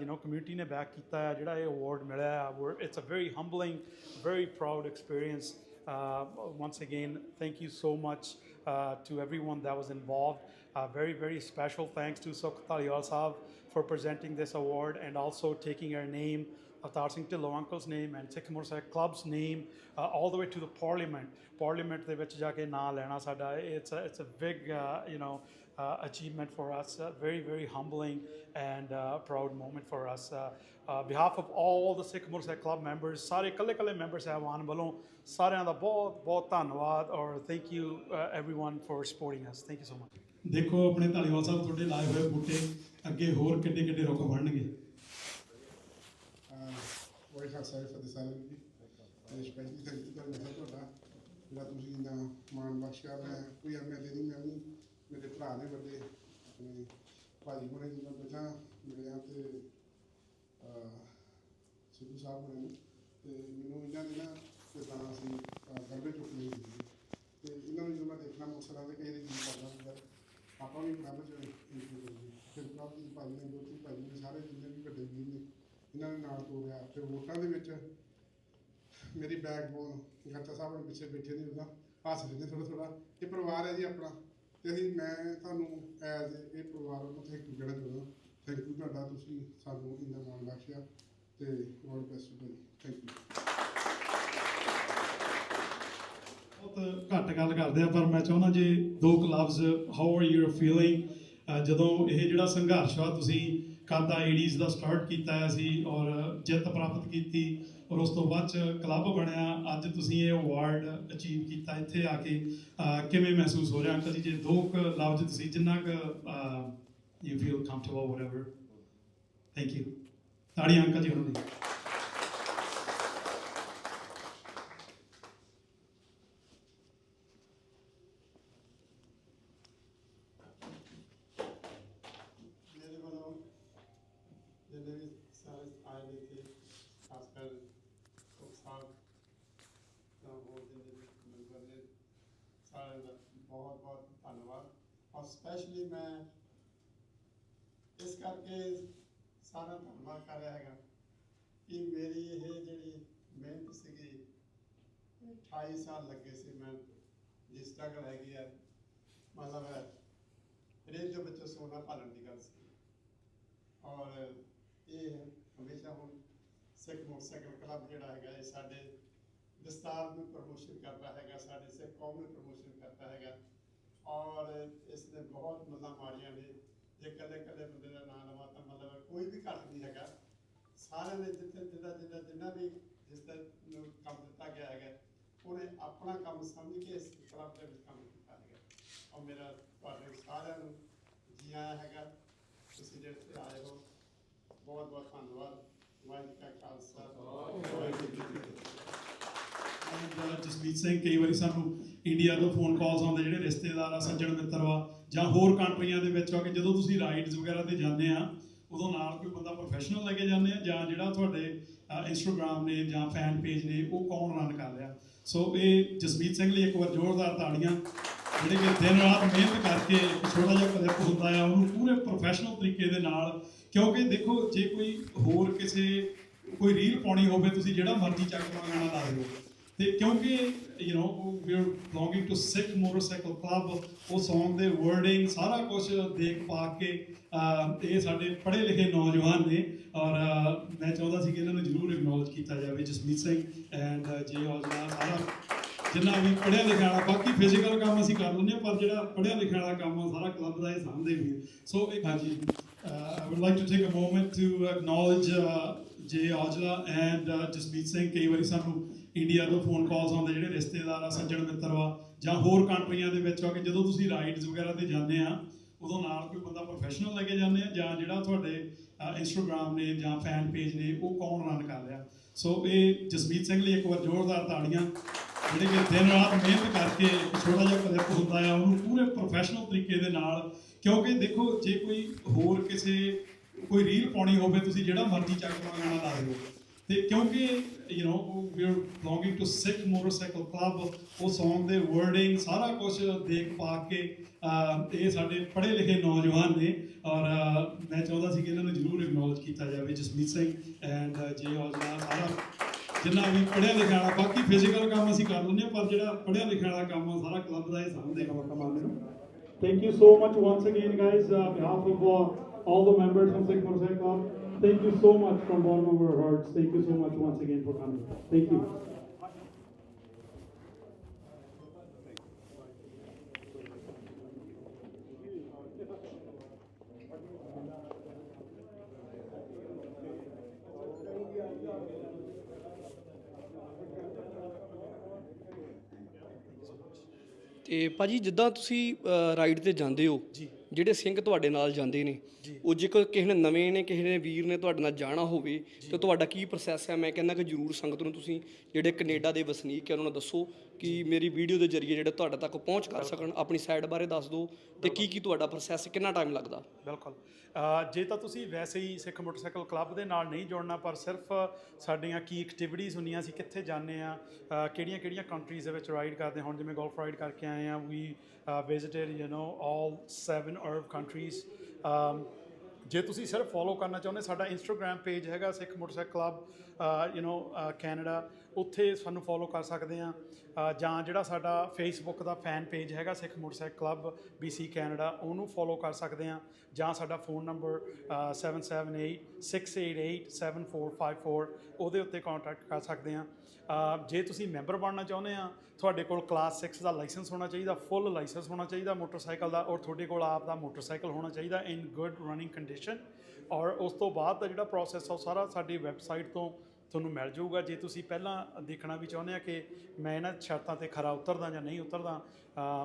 you know community ਨੇ ਬੈਕ ਕੀਤਾ ਹੈ ਜਿਹੜਾ ਇਹ ਅਵਾਰਡ ਮਿਲਿਆ ਹੈ it's a very humbling very proud experience. Uh, once again, thank you so much uh, to everyone that was involved. A very, very special thanks to Sokhtar Yal for presenting this award and also taking our name, Avtar Singh uncle's name and Sikh Motorcycle Club's name uh, all the way to the parliament. Parliament ਦੇ ਵਿੱਚ ਜਾ ਕੇ ਨਾਂ it's a, it's a big uh, you know uh, achievement for us, uh, very, very humbling and uh, proud moment for us. Uh, uh, behalf of all the Sikh Motorcycle Club members, ਸਾਰੇ ਕੱਲੇ ਕੱਲੇ member ਸਹਿਬਾਨ ਵੱਲੋਂ ਸਾਰਿਆਂ ਦਾ ਬਹੁਤ ਬਹੁਤ ਧੰਨਵਾਦ or thank you uh, everyone for supporting us. Thank you so much. ਦੇਖੋ ਆਪਣੇ ਧਾਲੀਵਾਲ ਸਾਹਿਬ ਤੁਹਾਡੇ ਲਾਏ ਹੋਏ ਬੂਟੇ ਅੱਗੇ ਹੋਰ ਕਿੱਡੇ ਕਿੱਡੇ ਰੁੱਖ ਬਣਨਗੇ। ਬੜੇ ਖਾਲਸਾ ਫਤਿਹ ਸਾਰਿਆਂ ਜੀ। ਤੇ ਸਪੈਸ਼ਲੀ ਥੈਂਕ ਯੂ ਤੁਹਾਨੂੰ ਤੁਹਾਡਾ, ਜਿਹੜਾ ਤੁਸੀਂ ਇੰਨਾ ਮਾਣ ਬਖਸ਼ਿਆ ਮੈਂ ਕੋਈ ਐਮਐਲਏ ਨਹੀਂ ਮੈਂ ਵੀ ਮੇਰੇ ਭਰਾ ਨੇ ਵੱਡੇ ਆਪਣੇ ਭਾਜੀ ਹੋਣੇ ਜੀ ਮੈਂ ਪਹਿਲਾਂ ਮਿਲਿਆ ਤੇ ਸਿੱਧੂ ਸਾਹਿਬ ਹੋਣੇ ਤੇ ਮੈਨੂੰ ਇਹਨਾਂ ਦੇ ਨਾ ਕਿਦਾਂ ਅਸੀਂ ਗਰਬੇ ਚੁੱਕ ਸੀ ਤੇ ਇਹਨਾਂ ਨੂੰ ਜਦੋਂ ਮੈਂ ਦੇਖਣਾ ਮੁਕਸਰਾਂ ਦੇ ਕਿਸੇ ਦੇ ਜੀ ਕਰਦਾ ਸੀ ਯਾਰ ਆਪਾਂ ਵੀ ਬਰਾਬਰ ਚ ਇੰਟਰਵਿਊ ਕਰੀਏ ਫਿਰ ਪ੍ਰਭ ਜੀ ਭਾਈ ਨੇ ਜੋਤੀ ਭਾਈ ਨੇ ਸਾਰੇ ਜਿੰਨੇ ਵੀ ਵੱਡੇ ਵੀਰ ਨੇ ਇਹਨਾਂ ਨੇ ਨਾਲ ਤੋਰਿਆ ਫਿਰ ਵੋਟਾਂ ਦੇ ਵਿੱਚ ਮੇਰੀ ਬੈਕਬੋਨ ਗੱਤਾ ਸਾਹਿਬ ਨੇ ਪਿੱਛੇ ਬੈਠੇ ਨੇ ਉਹਦਾ ਹੱਸ ਰਹੇ ਨੇ ਥੋੜਾ ਥੋੜਾ ਇਹ ਪਰਿਵਾਰ ਹੈ ਜੀ ਆਪਣਾ ਤੇ ਅਸੀਂ ਮੈਂ ਤੁਹਾਨੂੰ ਐਜ਼ ਇਹ ਪਰਿਵਾਰ ਨੂੰ ਥੈਂਕ ਯੂ ਕਹਿਣਾ ਚਾਹੁੰਦਾ ਥੈਂਕ ਯੂ ਤੁਹਾਡਾ ਤੁਸੀਂ ਸਾਨੂੰ ਇੰਨਾ ਮਾਣ ਬਖਸ਼ਿਆ ਤੇ God bless you thank you ਬਹੁਤ ਘੱਟ ਗੱਲ ਕਰਦੇ ਆ, ਪਰ ਮੈਂ ਚਾਹੁੰਦਾ ਜੇ ਦੋ ਕੁ ਲਫ਼ਜ਼ ਹਾਊ ਆਰ ਯੂ ਫੀਲਿੰਗ ਜਦੋਂ ਇਹ ਜਿਹੜਾ ਸੰਘਰਸ਼ ਆ, ਤੁਸੀਂ ਕਾਦਾ 80s ਦਾ ਸਟਾਰਟ ਕੀਤਾ ਹੈ ਸੀ ਔਰ ਜਿੱਤ ਪ੍ਰਾਪਤ ਕੀਤੀ ਔਰ ਉਸ ਤੋਂ ਬਾਅਦ ਚ ਕਲੱਬ ਬਣਿਆ, ਅੱਜ ਤੁਸੀਂ ਇਹ ਅਵਾਰਡ ਅਚੀਵ ਕੀਤਾ ਇੱਥੇ ਆ ਕੇ। ਕਿਵੇਂ ਮਹਿਸੂਸ ਹੋ ਰਿਹਾ? ਅੰਕਲ ਜੀ, ਜੇ ਦੋ ਕੁ ਲਫ਼ਜ਼ ਤੁਸੀਂ ਜਿੰਨਾ ਕੁ you feel comfortable whatever thank you ਤਾੜੀਆਂ ਅੰਕਲ ਜੀ ਉਹਨਾਂ ਦੀ ਮੇਰੇ ਵੱਲੋਂ ਜਿੰਨੇ ਵੀ ਸਾਰੇ ਆਏ ਨੇ ਇੱਥੇ ਖਾਸ ਕਰ ਕੋਕ ਸਾਹਿਬ ਤਾਂ ਹੋਰ ਜਿੰਨੇ ਵੀ ਮੈਂਬਰ ਨੇ ਸਾਰਿਆਂ ਦਾ ਬਹੁਤ ਬਹੁਤ ਧੰਨਵਾਦ ਔਰ ਸਪੈਸ਼ਲੀ ਮੈਂ ਇਸ ਕਰਕੇ ਸਾਰਾ ਧੰਨਵਾਦ ਕਰ ਰਿਹਾ ਹੈਗਾ ਕਿ ਮੇਰੀ ਇਹ ਜਿਹੜੀ ਮਿਹਨਤ ਸੀਗੀ ਇਹ 28 ਸਾਲ ਲੱਗੇ ਸੀ ਮੈਂ ਜਿਸ ਸਟਰਗਲ ਹੈਗੀ ਹੈ ਮਤਲਬ ਹੈ ਰੇਤ ਦੇ ਵਿੱਚ ਸੋਨਾ ਭਾਲਣ ਦੀ ਗੱਲ ਸੀ ਔਰ ਇਹ ਹਮੇਸ਼ਾ ਹੁਣ ਸਿੱਖ ਮੋਟਰਸਾਈਕਲ ਕਲੱਬ ਜਿਹੜਾ ਹੈਗਾ ਇਹ ਸਾਡੇ ਦਸਤਾਰ ਨੂੰ ਪ੍ਰਮੋਸ਼ਨ ਕਰਦਾ ਹੈਗਾ ਸਾਡੇ ਸਿੱਖ ਕੌਮ ਨੂੰ ਪ੍ਰਮੋਸ਼ਨ ਕਰਦਾ ਹੈਗਾ ਔਰ ਇਸ ਨੇ ਬਹੁਤ ਮੱਲਾਂ ਮਾਰੀਆਂ ਨੇ। ਜੇ ਕੱਲੇ ਕੱਲੇ ਬੰਦੇ ਦਾ ਨਾਮ ਲਵਾਂ ਤਾਂ ਮਤਲਬ ਕੋਈ ਵੀ ਘੱਟ ਨਹੀਂ ਹੈਗਾ। ਸਾਰਿਆਂ ਨੇ ਜਿੱਥੇ ਜਿੱਦਾਂ ਜਿੱਦਾਂ ਜਿੰਨਾ ਵੀ ਜਿਸ ਦਾ ਕੰਮ ਦਿੱਤਾ ਗਿਆ ਹੈਗਾ ਉਹਨੇ ਆਪਣਾ ਕੰਮ ਸਮਝ ਕੇ ਇਸ ਕਲੱਬ ਦੇ ਵਿੱਚ ਕੰਮ ਕੀਤਾ ਹੈਗਾ। ਔਰ ਮੇਰਾ ਤੁਹਾਡੇ ਸਾਰਿਆਂ ਨੂੰ ਜੀ ਆਇਆਂ ਹੈਗਾ। ਤੁਸੀਂ ਜਿਹੜੇ ਇੱਥੇ ਆਏ ਹੋ ਬਹੁਤ ਬਹੁਤ ਧੰਨਵਾਦ। ਵਾਹਿਗੁਰੂ ਜੀ ਕਾ ਖਾਲਸਾ। ਵਾਹਿਗੁਰੂ ਜੀ ਕੀ ਫਤਿਹ। ਜਸਮੀਤ ਸਿੰਘ ਕਈ ਵਾਰੀ ਸਾਨੂੰ ਇੰਡੀਆ ਤੋਂ ਫੋਨ ਕਾਲਸ ਆਉਂਦੇ ਜਿਹੜੇ ਰਿਸ਼ਤੇਦਾਰ ਆ, ਸੱਜਣ ਮਿੱਤਰ ਵਾ, ਜਾਂ ਹੋਰ ਕੰਟਰੀਆਂ ਦੇ ਵਿੱਚ ਆ ਕੇ ਜਦੋਂ ਤੁਸੀਂ ਰਾਈਡਸ ਵਗੈਰਾ ਤੇ ਜਾਂਦੇ ਆ, ਉਦੋਂ ਨਾਲ ਕੋਈ ਬੰਦਾ ਪ੍ਰੋਫੈਸ਼ਨਲ ਲੈ ਕੇ ਜਾਂਦੇ ਆ, ਜਾਂ ਜਿਹੜਾ ਤੁਹਾਡੇ ਇੰਸਟਾਗ੍ਰam ਨੇ ਜਾਂ ਫੈਨ ਪੇਜ ਨੇ, ਉਹ ਕੌਣ ਰਨ ਕਰ ਰਿਹਾ? ਸੋ ਇਹ ਜਸਮੀਤ ਸਿੰਘ ਲਈ ਇੱਕ ਵਾਰ ਜ਼ੋਰਦਾਰ ਤਾੜੀਆਂ, ਜਿਹੜੇ ਕਿ ਦਿਨ ਰਾਤ ਮਿਹਨਤ ਕਰਕੇ ਇੱਕ ਛੋਟਾ ਜਿਹਾ ਕਲਿੱਪ ਹੁੰਦਾ ਆ, ਉਹਨੂੰ ਪੂਰੇ ਪ੍ਰੋਫੈਸ਼ਨਲ ਤਰੀਕੇ ਦੇ ਨਾਲ, ਕਿਉਂਕਿ ਦੇਖੋ, ਜੇ ਕੋਈ ਹੋਰ ਕਿਸੇ, ਕੋਈ ਰੀਲ ਪਾਉਣੀ ਹੋਵੇ, ਤੁਸੀਂ ਜਿਹੜਾ ਮਰਜ਼ੀ ਚੱਕ ਕੇ ਗਾਣਾ ਲਾ ਦਿਓ। ਤੇ ਕਿਉਂਕਿ you know we are belonging to Sikh motorcycle club ਉਹ Song ਦੇ ਵਰਡਿੰਗ ਸਾਰਾ ਕੁਝ ਦੇਖ ਪਾ ਕੇ ਇਹ ਸਾਡੇ ਪੜ੍ਹੇ ਲਿਖੇ ਨੌਜਵਾਨ ਨੇ। ਔਰ ਮੈਂ ਚਾਹੁੰਦਾ ਸੀ ਕਿ ਇਹਨਾਂ ਨੂੰ ਜ਼ਰੂਰ ਇਗਨੋਲਜ ਕੀਤਾ ਜਾਵੇ, ਜਸਮੀਤ ਸਿੰਘ ਐਂਡ ਜੇ ਔਜਲਾ ਸਾਰਾ ਜਿੰਨਾ ਵੀ ਪੜ੍ਹਿਆ ਲਿਖਿਆ ਵਾਲਾ, ਬਾਕੀ ਫਿਜ਼ੀਕਲ ਕੰਮ ਅਸੀਂ ਕਰ ਲੈਂਦੇ ਹਾਂ, ਪਰ ਜਿਹੜਾ ਪੜ੍ਹਿਆ ਲਿਖਿਆ ਵਾਲਾ ਕੰਮ ਆ, ਸਾਰਾ ਕਲੱਬ ਦਾ ਇਹ ਸਾਂਭਦੇ ਵੀ ਸੋ ਇਹ ਹਾਂਜੀ I would like to take a moment to acknowledge J Aujla and Jasmeet Singh ਕਈ ਵਾਰੀ ਸਾਨੂੰ ਇੰਡੀਆ ਤੋਂ ਫੋਨ ਕਾਲਸ ਆਉਂਦੇ ਜਿਹੜੇ ਰਿਸ਼ਤੇਦਾਰ ਆ, ਸੱਜਣ ਮਿੱਤਰ ਵਾ, ਜਾਂ ਹੋਰ ਕੰਟਰੀਆਂ ਦੇ ਵਿੱਚ ਆ ਕਿ ਜਦੋਂ ਤੁਸੀਂ ਰਾਈਡਸ ਵਗੈਰਾ ਤੇ ਜਾਂਦੇ ਆ, ਉਦੋਂ ਨਾਲ ਕੋਈ ਬੰਦਾ ਪ੍ਰੋਫੈਸ਼ਨਲ ਲੈ ਕੇ ਜਾਂਦੇ ਆ, ਜਾਂ ਜਿਹੜਾ ਤੁਹਾਡੇ ਇੰਸਟਾਗ੍ਰam ਨੇ ਜਾਂ ਫੈਨ ਪੇਜ ਨੇ, ਉਹ ਕੌਣ ਰਨ ਕਰ ਰਿਹਾ? ਸੋ ਇਹ ਜਸਮੀਤ ਸਿੰਘ ਲਈ ਇੱਕ ਵਾਰ ਜ਼ੋਰਦਾਰ ਤਾੜੀਆਂ, ਜਿਹੜੇ ਕਿ ਦਿਨ ਰਾਤ ਮਿਹਨਤ ਕਰਕੇ ਇੱਕ ਛੋਟਾ ਜਿਹਾ ਕਲਿੱਪ ਹੁੰਦਾ ਆ, ਉਹਨੂੰ ਪੂਰੇ ਪ੍ਰੋਫੈਸ਼ਨਲ ਤਰੀਕੇ ਦੇ ਨਾਲ, ਕਿਉਂਕਿ ਦੇਖੋ, ਜੇ ਕੋਈ ਹੋਰ ਕਿਸੇ, ਕੋਈ ਰੀਲ ਪਾਉਣੀ ਹੋਵੇ, ਤੁਸੀਂ ਜਿਹੜਾ ਮਰਜ਼ੀ ਚੱਕ ਕੇ ਗਾਣਾ ਲਾ ਦਿਓ। ਤੇ ਕਿਉਂਕਿ you know we are belonging to Sikh motorcycle club ਉਹ Song ਦੇ ਵਰਡਿੰਗ ਸਾਰਾ ਕੁਝ ਦੇਖ ਪਾ ਕੇ ਇਹ ਸਾਡੇ ਪੜ੍ਹੇ ਲਿਖੇ ਨੌਜਵਾਨ ਨੇ। ਔਰ ਮੈਂ ਚਾਹੁੰਦਾ ਸੀ ਕਿ ਇਹਨਾਂ ਨੂੰ ਜ਼ਰੂਰ ਇਗਨੋਲਜ ਕੀਤਾ ਜਾਵੇ ਜਸਮੀਤ ਸਿੰਘ ਐਂਡ ਜੇ ਔਜਲਾ ਸਾਰਾ ਜਿੰਨਾ ਵੀ ਪੜ੍ਹਿਆ ਲਿਖਿਆ ਵਾਲਾ ਬਾਕੀ ਫਿਜ਼ੀਕਲ ਕੰਮ ਅਸੀਂ ਕਰ ਲੈਂਦੇ ਹਾਂ ਪਰ ਜਿਹੜਾ ਪੜ੍ਹਿਆ ਲਿਖਿਆ ਵਾਲਾ ਕੰਮ ਆ ਸਾਰਾ ਕਲੱਬ ਦਾ ਇਹ ਸਾਂਭਦੇ ਕੰਮ ਕਮਾਲ ਨੂੰ Thank you so much once again, guys, uh, on behalf of uh, all the members from Thank you so much from bottom of our hearts. Thank you so much once again for coming. Thank you. ਤੇ ਭਾਜੀ ਜਿੱਦਾਂ ਤੁਸੀਂ ride ਤੇ ਜਾਂਦੇ ਹੋ ਜੀ। ਜਿਹੜੇ ਸਿੰਘ ਤੁਹਾਡੇ ਨਾਲ ਜਾਂਦੇ ਨੇ ਜੀ। ਉਹ ਜੇਕਰ ਕਿਸੇ ਨੇ ਨਵੇਂ ਨੇ ਕਿਸੇ ਨੇ ਵੀਰ ਨੇ ਤੁਹਾਡੇ ਨਾਲ ਜਾਣਾ ਹੋਵੇ ਤੇ ਤੁਹਾਡਾ ਕੀ ਪ੍ਰੋਸੈਸ ਹੈ ਮੈਂ ਕਹਿੰਦਾ ਕਿ ਜਰੂਰ ਸੰਗਤ ਨੂੰ ਤੁਸੀਂ ਜਿਹੜੇ ਕੈਨੇਡਾ ਦੇ ਵਸਨੀਕ ਹੈ ਉਹਨਾਂ ਨੂੰ ਦੱਸੋ ਕਿ ਮੇਰੀ ਵੀਡੀਓ ਦੇ ਜ਼ਰੀਏ ਜਿਹੜੇ ਤੁਹਾਡੇ ਤੱਕ ਪਹੁੰਚ ਕਰ ਸਕਣ ਆਪਣੀ ਸਾਈਡ ਬਾਰੇ ਦੱਸ ਦਿਓ ਤੇ ਕੀ ਕੀ ਤੁਹਾਡਾ ਪ੍ਰੋਸੈਸ ਕਿੰਨਾ ਟਾਈਮ ਲੱਗਦਾ? ਬਿਲਕੁਲ। ਜੇ ਤਾਂ ਤੁਸੀਂ ਵੈਸੇ ਹੀ ਸਿੱਖ ਮੋਟਰਸਾਈਕਲ ਕਲੱਬ ਦੇ ਨਾਲ ਨਹੀਂ ਜੁੜਨਾ ਪਰ ਸਿਰਫ ਸਾਡੀਆਂ ਕੀ ਐਕਟੀਵਿਟੀਜ਼ ਹੁੰਦੀਆਂ ਅਸੀਂ ਕਿੱਥੇ ਜਾਂਦੇ ਆ ਕਿਹੜੀਆਂ ਕਿਹੜੀਆਂ ਕੰਟਰੀਜ਼ ਦੇ ਵਿੱਚ ਰਾਈਡ ਕਰਦੇ। ਹੁਣ ਜਿਵੇਂ ਗੋਲਫ ਰਾਈਡ ਕਰਕੇ ਆਏ ਆ we visited you know all 7 Arab countries ਜੇ ਤੁਸੀਂ ਸਿਰਫ ਫੋਲੋ ਕਰਨਾ ਚਾਹੁੰਦੇ ਸਾਡਾ ਇੰਸਟਾਗ੍ਰam ਪੇਜ ਹੈਗਾ Sikh motorcycle club you know Canada, ਉੱਥੇ ਸਾਨੂੰ ਫੋਲੋ ਕਰ ਸਕਦੇ ਆ ਜਾਂ ਜਿਹੜਾ ਸਾਡਾ ਫੇਸਬੁੱਕ ਦਾ ਫੈਨ ਪੇਜ ਹੈਗਾ, Sikh motorcycle club BC Canada, ਉਹਨੂੰ ਫੋਲੋ ਕਰ ਸਕਦੇ ਆ ਜਾਂ ਸਾਡਾ ਫੋਨ ਨੰਬਰ 7786887454 ਉਹਦੇ ਉੱਤੇ ਕੰਟੈਕਟ ਕਰ ਸਕਦੇ ਆ ਜੇ ਤੁਸੀਂ ਮੈਂਬਰ ਬਣਨਾ ਚਾਹੁੰਦੇ ਆ ਤੁਹਾਡੇ ਕੋਲ ਕਲਾਸ 6 ਦਾ ਲਾਇਸੈਂਸ ਹੋਣਾ ਚਾਹੀਦਾ ਫੁੱਲ ਲਾਇਸੈਂਸ ਹੋਣਾ ਚਾਹੀਦਾ ਮੋਟਰਸਾਈਕਲ ਦਾ, ਔਰ ਤੁਹਾਡੇ ਕੋਲ ਆਪ ਦਾ ਮੋਟਰਸਾਈਕਲ ਹੋਣਾ ਚਾਹੀਦਾ ਇਨ ਗੁੱਡ ਰਨਿੰਗ ਕੰਡੀਸ਼ਨ ਔਰ ਉਸ ਤੋਂ ਬਾਅਦ ਦਾ ਜਿਹੜਾ ਪ੍ਰੋਸੈਸ ਆ, ਉਹ ਸਾਰਾ ਸਾਡੀ ਵੈਬਸਾਈਟ ਤੋਂ ਤੁਹਾਨੂੰ ਮਿਲ ਜਾਊਗਾ। ਜੇ ਤੁਸੀਂ ਪਹਿਲਾਂ ਦੇਖਣਾ ਵੀ ਚਾਹੁੰਦੇ ਆ ਕਿ ਮੈਂ ਇਹਨਾਂ ਸ਼ਰਤਾਂ ਤੇ ਖਰਾ ਉਤਰਦਾ ਜਾਂ ਨਹੀਂ ਉਤਰਦਾ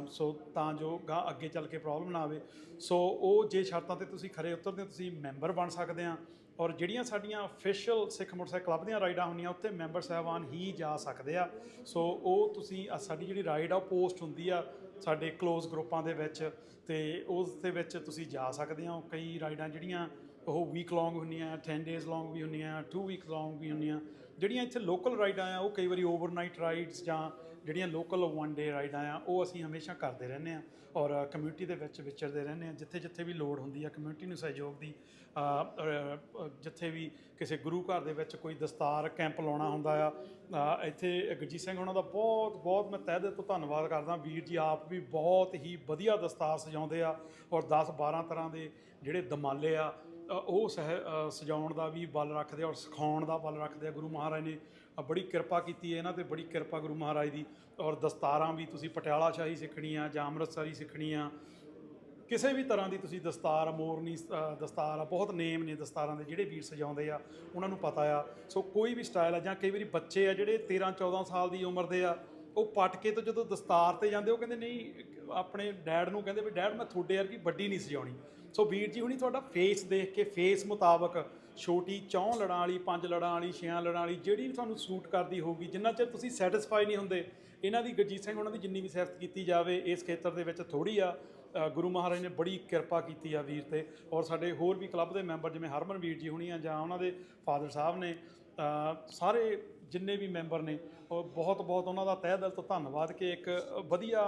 ਸੋ ਤਾਂ ਜੋ ਗਾਂ ਅੱਗੇ ਚੱਲ ਕੇ ਪ੍ਰੋਬਲਮ ਨਾ ਆਵੇ। ਸੋ ਉਹ ਜੇ ਸ਼ਰਤਾਂ ਤੇ ਤੁਸੀਂ ਖਰੇ ਉਤਰਦੇ ਹੋ, ਤੁਸੀਂ ਮੈਂਬਰ ਬਣ ਸਕਦੇ ਆ ਔਰ ਜਿਹੜੀਆਂ ਸਾਡੀਆਂ ਅਫੀਸ਼ੀਅਲ ਸਿੱਖ ਮੋਟਰਸਾਈਕਲ ਕਲੱਬ ਦੀਆਂ ਰਾਈਡਾਂ ਹੁੰਦੀਆਂ, ਉੱਥੇ ਮੈਂਬਰ ਸਾਹਿਬਾਨ ਹੀ ਜਾ ਸਕਦੇ ਆ। ਸੋ ਉਹ ਤੁਸੀਂ ਸਾਡੀ ਜਿਹੜੀ ਰਾਈਡ ਆ, ਉਹ ਪੋਸਟ ਹੁੰਦੀ ਆ ਸਾਡੇ ক্লোਜ਼ ਗਰੁੱਪਾਂ ਦੇ ਵਿੱਚ ਤੇ ਉਸ ਦੇ ਵਿੱਚ ਤੁਸੀਂ ਜਾ ਸਕਦੇ ਹੋ। ਕਈ ਰਾਈਡਾਂ ਜਿਹੜੀਆਂ ਉਹ ਵੀਕ ਲੌਂਗ ਹੁੰਦੀਆਂ 10 ਡੇਜ਼ ਲੌਂਗ ਵੀ ਹੁੰਦੀਆਂ 2 ਵੀਕ ਲੌਂਗ ਵੀ ਹੁੰਦੀਆਂ। ਜਿਹੜੀਆਂ ਇੱਥੇ ਲੋਕਲ ਰਾਈਡਾਂ ਆ ਉਹ ਕਈ ਵਾਰੀ ਓਵਰਨਾਈਟ ਰਾਈਡਸ ਜਾਂ ਜਿਹੜੀਆਂ ਲੋਕਲ ਵਨ ਡੇ ਰਾਈਡਾਂ ਆ ਉਹ ਅਸੀਂ ਹਮੇਸ਼ਾ ਕਰਦੇ ਰਹਿੰਦੇ ਆ ਔਰ ਕਮਿਊਨਿਟੀ ਦੇ ਵਿੱਚ ਵਿਚਰਦੇ ਰਹਿੰਦੇ ਆ ਜਿੱਥੇ ਜਿੱਥੇ ਵੀ ਲੋੜ ਹੁੰਦੀ ਆ ਕਮਿਊਨਿਟੀ ਨੂੰ ਸਹਿਯੋਗ ਦੀ ਜਿੱਥੇ ਵੀ ਕਿਸੇ ਗੁਰੂ ਘਰ ਦੇ ਵਿੱਚ ਕੋਈ ਦਸਤਾਰ ਕੈਂਪ ਲਾਉਣਾ ਹੁੰਦਾ ਆ ਇੱਥੇ ਗੁਰਜੀਤ ਸਿੰਘ ਉਹਨਾਂ ਦਾ ਬਹੁਤ ਬਹੁਤ ਮੈਂ ਤਹਿ ਦਿਲ ਤੋਂ ਧੰਨਵਾਦ ਕਰਦਾ। ਵੀਰ ਜੀ ਆਪ ਵੀ ਬਹੁਤ ਹੀ ਵਧੀਆ ਦਸਤਾਰ ਸਜਾਉਂਦੇ ਆ ਔਰ 10 12 ਤਰ੍ਹਾਂ ਦੇ ਜਿਹੜੇ ਦਮਾਲੇ ਆ ਉਹ ਸਹਿ ਸਜਾਉਣ ਦਾ ਵੀ ਬਲ ਰੱਖਦੇ ਆ ਔਰ ਸਿਖਾਉਣ ਦਾ ਬਲ ਰੱਖਦੇ ਆ। ਗੁਰੂ ਮਹਾਰਾਜ ਨੇ ਬੜੀ ਕਿਰਪਾ ਕੀਤੀ ਹੈ ਇਹਨਾਂ ਤੇ, ਬੜੀ ਕਿਰਪਾ ਗੁਰੂ ਮਹਾਰਾਜ ਦੀ। ਔਰ ਦਸਤਾਰਾਂ ਵੀ ਤੁਸੀਂ ਪਟਿਆਲਾ ਸ਼ਾਹੀ ਸਿੱਖਣੀ ਆ ਜਾਂ ਅੰਮ੍ਰਿਤਸਰੀ ਸਿੱਖਣੀ ਆ ਕਿਸੇ ਵੀ ਤਰ੍ਹਾਂ ਦੀ ਤੁਸੀਂ ਦਸਤਾਰ ਮੋਰਨੀ ਦਸਤਾਰ ਆ, ਬਹੁਤ ਨੇਮ ਨੇ ਦਸਤਾਰਾਂ ਦੇ, ਜਿਹੜੇ ਵੀਰ ਸਜਾਉਂਦੇ ਆ, ਉਹਨਾਂ ਨੂੰ ਪਤਾ ਆ। ਸੋ ਕੋਈ ਵੀ ਸਟਾਈਲ ਆ, ਜਾਂ ਕਈ ਵਾਰੀ ਬੱਚੇ ਆ ਜਿਹੜੇ 13 14 ਸਾਲ ਦੀ ਉਮਰ ਦੇ ਆ, ਉਹ ਪਟਕੇ ਤੋਂ ਜਦੋਂ ਦਸਤਾਰ ਤੇ ਜਾਂਦੇ, ਉਹ ਕਹਿੰਦੇ, ਨਹੀਂ ਆਪਣੇ ਡੈਡ ਨੂੰ ਕਹਿੰਦੇ ਵੀ, ਡੈਡ, ਮੈਂ ਤੁਹਾਡੇ ਵਰਗੀ ਵੱਡੀ ਨਹੀਂ ਸਜਾਉਣੀ। ਸੋ ਵੀਰ ਜੀ, ਹੁਣੀ ਤੁਹਾਡਾ ਫੇਸ ਦੇਖ ਕੇ ਫੇਸ ਮੁਤਾਬਕ ਛੋਟੀ ਚੌਂ ਲੜਾਂ ਵਾਲੀ, ਪੰਜ ਲੜਾਂ ਵਾਲੀ, ਛਿਆਂ ਲੜਾਂ ਵਾਲੀ, ਜਿਹੜੀ ਵੀ ਤੁਹਾਨੂੰ ਸੂਟ ਕਰਦੀ ਹੋਊਗੀ, ਜਿੰਨਾ ਚਿਰ ਤੁਸੀਂ ਸੈਟੀਸਫਾਈ ਨਹੀਂ ਹੁੰਦੇ, ਇਹਨਾਂ ਦੀ ਗੁਰਜੀਤ ਸਿੰਘ ਉਹਨਾਂ ਦੀ ਜਿੰਨੀ ਵੀ ਸਿਫਤ ਕੀਤੀ ਜਾਵੇ, ਇਸ ਖੇਤਰ ਦੇ ਵਿੱਚ ਥੋੜੀ ਆ ਗੁਰੂ ਮਹਾਰਾਜ ਨੇ ਬੜੀ ਕਿਰਪਾ ਕੀਤੀ ਆ ਵੀਰ ਤੇ, ਔਰ ਸਾਡੇ ਹੋਰ ਵੀ ਕਲੱਬ ਦੇ ਮੈਂਬਰ ਜਿਵੇਂ ਹਰਮਨ ਵੀਰ ਜੀ ਹੁਣੀ ਆ ਜਾਂ ਉਹਨਾਂ ਦੇ ਫਾਦਰ ਸਾਹਿਬ ਨੇ ਸਾਰੇ ਜਿੰਨੇ ਵੀ ਮੈਂਬਰ ਨੇ, ਉਹ ਬਹੁਤ ਬਹੁਤ ਉਹਨਾਂ ਦਾ ਤਹਿ ਦਿਲ ਤੋਂ ਧੰਨਵਾਦ ਕਿ ਇੱਕ ਵਧੀਆ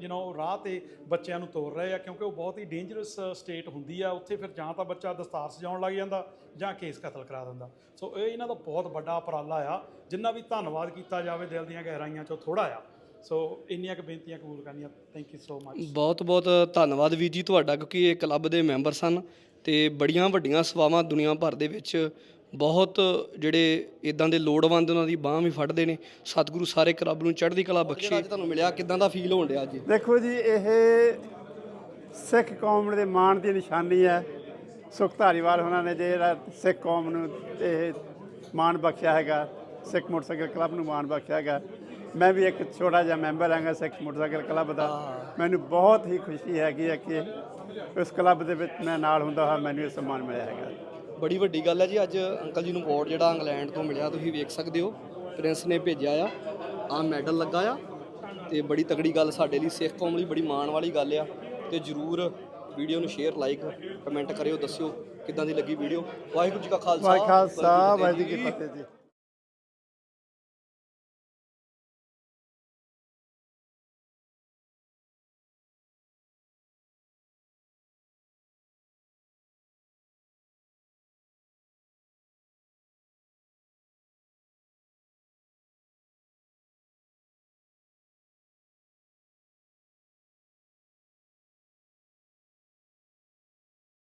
ਯੂ نو ਰਾਹ ਤੇ ਬੱਚਿਆਂ ਨੂੰ ਤੋਰ ਰਹੇ ਆ, ਕਿਉਂਕਿ ਉਹ ਬਹੁਤ ਹੀ ਡੇਂਜਰਸ ਸਟੇਟ ਹੁੰਦੀ ਆ। ਉੱਥੇ ਫਿਰ ਜਾਂ ਤਾਂ ਬੱਚਾ ਦਸਤਾਰ ਸਜਾਉਣ ਲੱਗ ਜਾਂਦਾ ਜਾਂ ਕੇਸ ਕਤਲ ਕਰਾ ਦਿੰਦਾ। ਸੋ ਇਹ ਇਹਨਾਂ ਦਾ ਬਹੁਤ ਵੱਡਾ ਉਪਰਾਲਾ ਆ, ਜਿੰਨਾ ਵੀ ਧੰਨਵਾਦ ਕੀਤਾ ਜਾਵੇ ਦਿਲ ਦੀਆਂ ਗਹਿਰਾਈਆਂ ਚੋਂ ਥੋੜਾ ਆ। ਸੋ ਇੰਨੀਆਂ ਕੁ ਬੇਨਤੀਆਂ ਕਬੂਲ ਕਰਨੀਆਂ। ਥੈਂਕ ਯੂ ਸੋ ਮਚ ਬਹੁਤ ਬਹੁਤ ਧੰਨਵਾਦ ਵੀਰ ਜੀ ਤੁਹਾਡਾ, ਕਿਉਂਕਿ ਇਹ ਕਲੱਬ ਦੇ ਮੈਂਬਰ ਸਨ ਤੇ ਬੜੀਆਂ ਵੱਡੀਆਂ ਸੇਵਾਵਾਂ ਦੁਨੀਆ ਭਰ ਦੇ ਵਿੱਚ ਬਹੁਤ ਜਿਹੜੇ ਇਦਾਂ ਦੇ ਲੋੜਵੰਦ ਉਹਨਾਂ ਦੀ ਬਾਹ ਵੀ ਫੜਦੇ ਨੇ। ਸਤਿਗੁਰੂ ਸਾਰੇ ਕਲੱਬ ਨੂੰ ਚੜ੍ਹਦੀ ਕਲਾ ਬਖਸ਼ੇ। ਅੱਜ ਤੁਹਾਨੂੰ ਮਿਲਿਆ ਕਿਦਾਂ ਦਾ ਫੀਲ ਹੋਣ ਡਿਆ ਅੱਜ? ਦੇਖੋ ਜੀ ਇਹ ਸਿੱਖ ਕੌਮ ਦੇ ਮਾਣ ਦੀ ਨਿਸ਼ਾਨੀ ਹੈ। ਸੁਖ ਧਾਰੀਵਾਲ ਉਹਨਾਂ ਨੇ ਜਿਹੜਾ ਸਿੱਖ ਕੌਮ ਨੂੰ ਇਹ ਮਾਣ ਬਖਸ਼ਿਆ ਹੈਗਾ। ਸਿੱਖ ਮੋਟਰਸਾਈਕਲ ਕਲੱਬ ਨੂੰ ਮਾਣ ਬਖਸ਼ਿਆ ਹੈਗਾ। ਮੈਂ ਵੀ ਇੱਕ ਛੋਟਾ ਜਿਹਾ ਮੈਂਬਰ ਹਾਂਗਾ ਸਿੱਖ ਮੋਟਰਸਾਈਕਲ ਕਲੱਬ ਦਾ। ਮੈਨੂੰ ਬਹੁਤ ਹੀ ਖੁਸ਼ੀ ਹੈਗੀ ਹੈ ਕਿ ਉਸ ਕਲੱਬ ਦੇ ਵਿੱਚ ਮੈਂ ਨਾਲ ਹੁੰਦਾ ਹਾਂ ਮੈਨੂੰ ਇਹ ਸਨਮਾਨ ਮਿਲਿਆ ਹੈਗਾ। ਬੜੀ ਵੱਡੀ ਗੱਲ ਹੈ ਜੀ। ਅੱਜ ਅੰਕਲ ਜੀ ਨੂੰ ਅਵਾਰਡ ਜਿਹੜਾ ਇੰਗਲੈਂਡ ਤੋਂ ਮਿਲਿਆ ਤੁਸੀਂ ਵੇਖ ਸਕਦੇ ਹੋ। ਪ੍ਰਿੰਸ ਨੇ ਭੇਜਿਆ ਆ ਆ ਮੈਡਲ ਲੱਗਾ ਆ। ਤੇ ਬੜੀ ਤਗੜੀ ਗੱਲ ਸਾਡੇ ਲਈ ਸਿੱਖ ਕੌਮ ਲਈ ਬੜੀ ਮਾਣ ਵਾਲੀ ਗੱਲ ਆ। ਤੇ ਜਰੂਰ ਵੀਡੀਓ ਨੂੰ ਸ਼ੇਅਰ ਲਾਈਕ ਕਮੈਂਟ ਕਰਿਓ ਦੱਸਿਓ ਕਿੱਦਾਂ ਦੀ ਲੱਗੀ ਵੀਡੀਓ ਵਾਹਿਗੁਰੂ ਜੀ ਕਾ ਖਾਲਸਾ। ਵਾਹਿਗੁਰੂ ਜੀ ਕੀ ਫਤਿਹ ਜੀ।